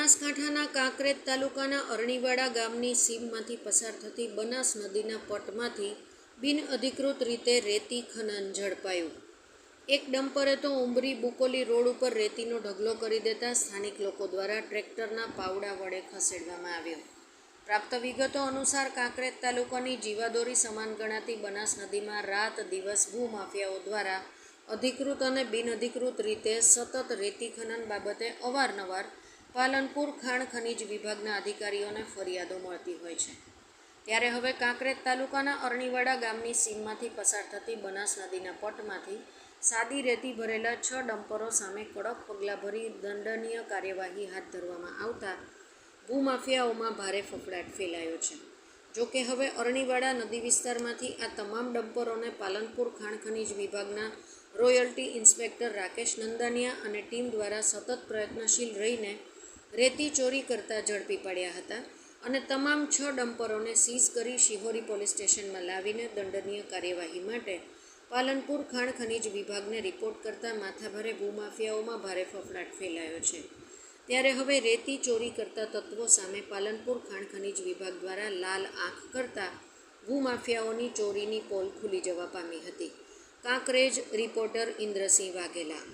બનાસકાંઠાના કાંકરેજ તાલુકાના અરણીવાડા ગામની સીમમાંથી પસાર થતી બનાસ નદીના પટમાંથી બિનઅધિકૃત રીતે રેતી ખનન ઝડપાયું. એક ડમ્પરે તો ઉંબરી બુકોલી રોડ ઉપર રેતીનો ઢગલો કરી દેતા સ્થાનિક લોકો દ્વારા ટ્રેક્ટરના પાવડા વડે ખસેડવામાં આવ્યો. પ્રાપ્ત વિગતો અનુસાર કાંકરેજ તાલુકાની જીવાદોરી સમાન ગણાતી બનાસ નદીમાં રાત દિવસ ભૂમાફિયાઓ દ્વારા અધિકૃત અને બિનઅધિકૃત રીતે સતત રેતી ખનન બાબતે અવારનવાર પાલનપુર ખાણ ખનીજ વિભાગના અધિકારીઓને ફરિયાદો મળતી હોય છે. ત્યારે હવે કાંકરેજ તાલુકાના અરણીવાડા ગામની સીમમાંથી પસાર થતી બનાસ નદીના પટમાંથી સાદી રેતી ભરેલા છ ડમ્પરો સામે કડક પગલાં ભરી દંડનીય કાર્યવાહી હાથ ધરવામાં આવતા ભૂમાફિયાઓમાં ભારે ફફડાટ ફેલાયો છે. જોકે હવે અરણીવાડા નદી વિસ્તારમાંથી આ તમામ ડમ્પરોને પાલનપુર ખાણ ખનીજ વિભાગના રોયલ્ટી ઇન્સ્પેક્ટર રાકેશ નંદાનિયા અને ટીમ દ્વારા સતત પ્રયત્નશીલ રહીને રેતી ચોરી કરતા ઝડપી પાડ્યા હતા અને તમામ છ ડમ્પરોને સીઝ કરી શિહોરી પોલીસ સ્ટેશનમાં લાવીને દંડનીય કાર્યવાહી માટે પાલનપુર ખાણ ખનીજ વિભાગને રિપોર્ટ કરતા માથાભારે ભૂમાફિયાઓમાં ભારે ફફડાટ ફેલાયો છે. ત્યારે હવે રેતી ચોરી કરતા તત્વો સામે પાલનપુર ખાણ ખનીજ વિભાગ દ્વારા લાલ આંખ કરતા ભૂમાફિયાઓની ચોરીની પોલ ખુલી જવા પામી હતી. કાંકરેજ રિપોર્ટર ઇન્દ્રસિંહ વાઘેલા